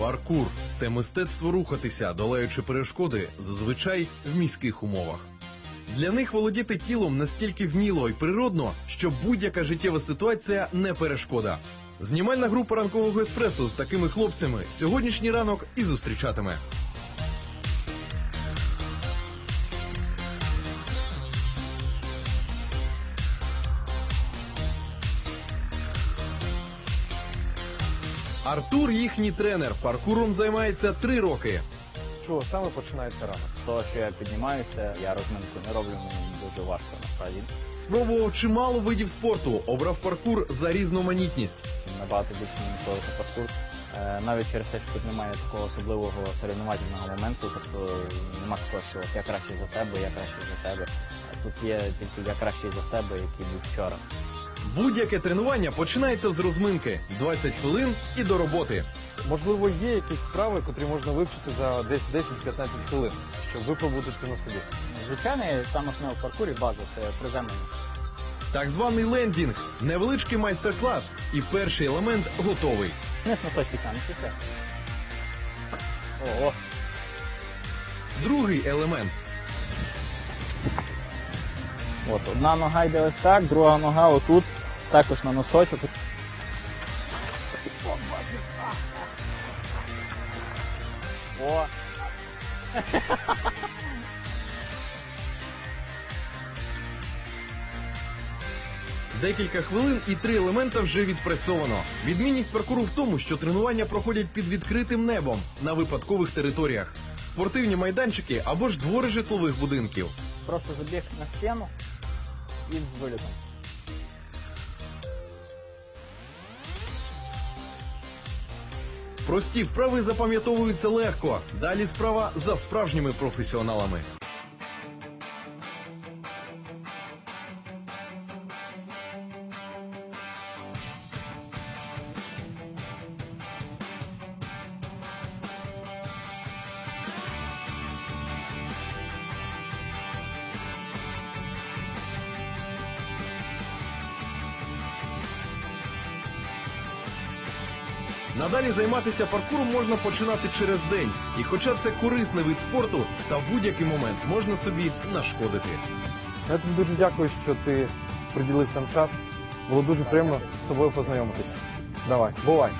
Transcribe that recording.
Паркур це мистецтво рухатися, долаючи перешкоди, зазвичай в міських умовах. Для них володіти тілом настільки вміло і природно, що будь-яка життєва ситуація не перешкода. Знімальна група ранкового еспресо з такими хлопцями сьогоднішній ранок і зустрічатиме. Артур їхній тренер. Паркуром займається три роки. Чого саме починається ранок? З того, що я піднімаюся, я розминку не роблю, мені дуже важко насправді. Спробував чимало видів спорту, обрав паркур за різноманітність. Набагато більше мені подобається паркур. Е, Навіть через те, що тут немає такого особливого соревновательного моменту, тобто нема такого, що я кращий за тебе, я кращий за тебе. Тут є тільки я кращий за себе, який був вчора. Будь-яке тренування починається з розминки 20 хвилин і до роботи. Можливо, є якісь вправи, котрі можна вивчити за десь 10-15 хвилин, щоб випробувати це на собі. Звичайно, саме основне в паркурі база це приземлення. Так званий лендінг, невеличкий майстер-клас, і перший елемент готовий. Не і все. Ого. Другий елемент От одна нога йде ось так, друга нога отут, також на носочок. О! Декілька хвилин і три елемента вже відпрацьовано. Відмінність паркуру в тому, що тренування проходять під відкритим небом на випадкових територіях, спортивні майданчики або ж двори житлових будинків. Просто забіг на стіну і з вилітом. Прості вправи запам'ятовуються легко. Далі справа за справжніми професіоналами. Надалі займатися паркуром можна починати через день. І хоча це корисний вид спорту, та в будь-який момент можна собі нашкодити. Я тобі дуже дякую, що ти приділив там час. Було дуже приємно з тобою познайомитися. Давай, бувай.